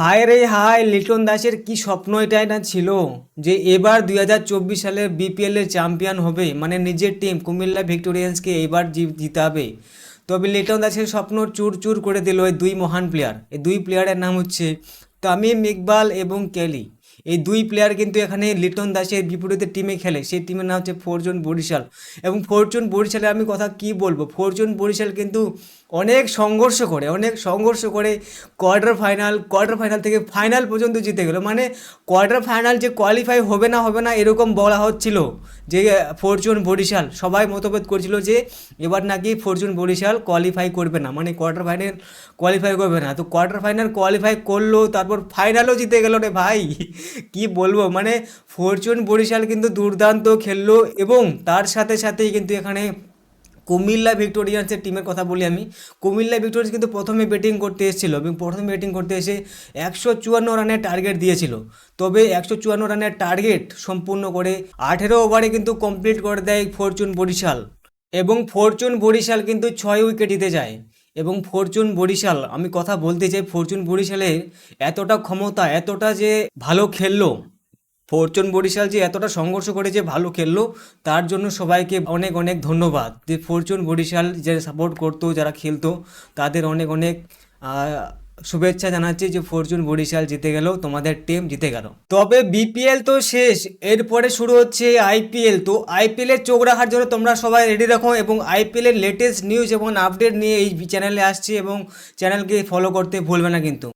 হায় রে হায়, লিটন দাসের কি স্বপ্ন এটাই না ছিল যে এবার দুই হাজার চব্বিশ সালের বিপিএল এর চ্যাম্পিয়ন হবে মানে নিজের টিম কুমিল্লা ভিক্টোরিয়ান্সকে এবার জিতাবে। তবে লিটন দাসের স্বপ্ন চুর চুর করে দিল ওই দুই মহান প্লেয়ার এই দুই প্লেয়ারের নাম হচ্ছে তামিম ইকবাল এবং কেলি। এই দুই প্লেয়ার কিন্তু এখানে লিটন দাসের বিপরীতে টিমে খেলে। সেই টিমের নাম হচ্ছে ফরচুন বরিশাল। এবং ফরচুন বরিশালে আমি কথা কি বলব? ফরচুন বরিশাল কিন্তু অনেক সংঘর্ষ করে, অনেক সংঘর্ষ করে কোয়ার্টার ফাইনাল কোয়ার্টার ফাইনাল থেকে ফাইনাল পর্যন্ত জিতে গেল। মানে কোয়ার্টার ফাইনাল যে কোয়ালিফাই হবে না হবে না এরকম বলা হচ্ছিল যে ফরচুন বরিশাল। সবাই মতভেদ করছিল যে, এবার নাকি ফরচুন বরিশাল কোয়ালিফাই করবে না। মানে কোয়ার্টার ফাইনাল কোয়ালিফাই করবে না। তো কোয়ার্টার ফাইনাল কোয়ালিফাই করল, তারপর ফাইনালও জিতে গেল রে ভাই। কি বলব? মানে ফরচুন বরিশাল কিন্তু দুর্দান্ত খেললো এবং তার সাথে সাথেই কিন্তু এখানে কুমিল্লা ভিক্টোরিয়ান্সের টিমের কথা বলি আমি। কুমিল্লা ভিক্টোরিয়ান্স কিন্তু প্রথমে ব্যাটিং করতে এসেছিল এবং প্রথমে ব্যাটিং করতে এসে একশো চুয়ান্ন রানের টার্গেট দিয়েছিল। তবে একশো চুয়ান্ন রানের টার্গেট সম্পূর্ণ করে আঠেরো ওভারে কিন্তু কমপ্লিট করে দেয় ফরচুন বরিশাল। এবং ফরচুন বরিশাল কিন্তু ছয় উইকেট দিতে যায়। এবং ফরচুন বরিশাল, আমি কথা বলতে চাই ফরচুন বরিশালের এতটা ক্ষমতা, এতটা যে ভালো খেললো, ফরচুন বরিশাল যে এতটা সংঘর্ষ করে যে ভালো খেললো, তার জন্য সবাইকে অনেক অনেক ধন্যবাদ। যে ফরচুন বরিশাল যারা সাপোর্ট করতো, যারা খেলতো, তাদের অনেক অনেক শুভেচ্ছা জানাচ্ছি যে ফরচুন বরিশাল জিতে গেল, তোমাদের টিম জিতে গেল। তবে বিপিএল তো শেষ, এরপরে শুরু হচ্ছে আইপিএল তো আইপিএল এর চোখ রাখার জন্য তোমরা সবাই রেডি রাখো এবং আইপিএল এর লেটেস্ট নিউজ এবং আপডেট নিয়ে এই চ্যানেলে আসছি এবং চ্যানেলকে ফলো করতে ভুলবে না কিন্তু।